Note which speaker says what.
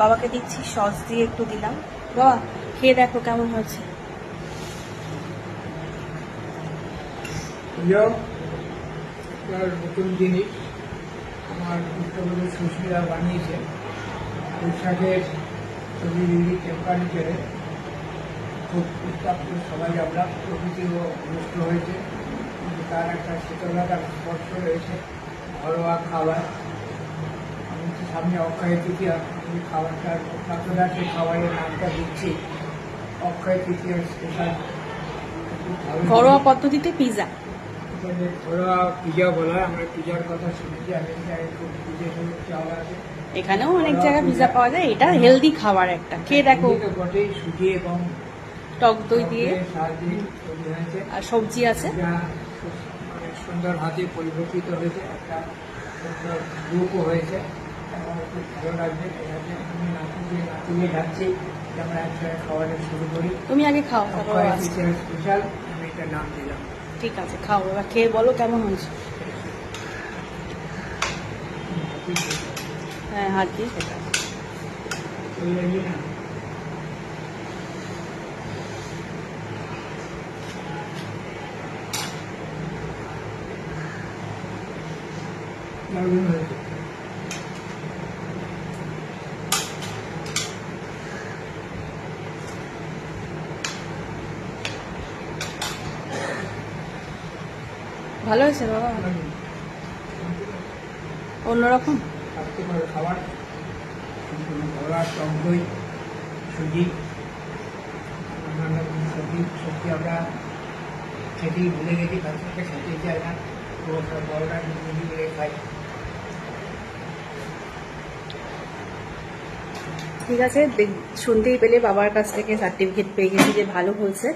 Speaker 1: বাবাকে দিচ্ছি সস দিয়ে একটু দিলাম। বাবা, খেয়ে দেখো কেমন হয়েছে।
Speaker 2: নতুন জিনিস আমার পুষ্পগুলো সুস্মিতা বানিয়েছে, পোশাকের ছবি টেম্পারেচারে খুব উত্তাপ্ত সবাই আমরা প্রকৃতিও নষ্ট হয়েছে। কিন্তু তার একটা শীতলতার স্পর্শ রয়েছে, ঘরোয়া খাবার। সামনে অক্ষয় তৃতীয়া আমি খাবারটার উত্তাপ্ততা সেই খাবারের নামটা দিচ্ছি। অক্ষয় তৃতীয়ার স্পেশাল
Speaker 1: ঘরোয়া পদ্ধতিতে পিৎজা
Speaker 2: ঘরোয়া পিজা বলা হয় আমরা পিজার কথা শুনেছি পিজা
Speaker 1: এখানেও অনেক জায়গায় পিৎজা পাওয়া যায় এটা হেলদি খাবার একটা। খেয়ে দেখো।
Speaker 2: বটেই সুজি এবং
Speaker 1: টক দই দিয়ে। আর সবজি আছে।
Speaker 2: যা মানে সুন্দর হাতে পরিবর্তিত হয়েছে একটা সুন্দর রূপও হয়েছে। আমার খুব ভালো লাগবে আমি নাতি দিয়ে নাতি দিয়ে আমরা একসাথে খাওয়াটা শুরু করি
Speaker 1: তুমি আগে খাও
Speaker 2: স্পেশাল আমি এটা নাম দিলাম।
Speaker 1: ঠিক আছে খাও এবার খেয়ে বলো কেমন হয়েছে? হ্যাঁ হাত দিয়ে সেটা
Speaker 2: দারুণ হয়েছে।
Speaker 1: ভালো হয়েছে বাবা? অন্যরকম?
Speaker 2: খাবার সবজি সবজি আমরা বড়রা খাই
Speaker 1: ঠিক আছে শুনতেই পেলে বাবার কাছ থেকে সার্টিফিকেট পেয়ে গেছি যে ভালো হয়েছে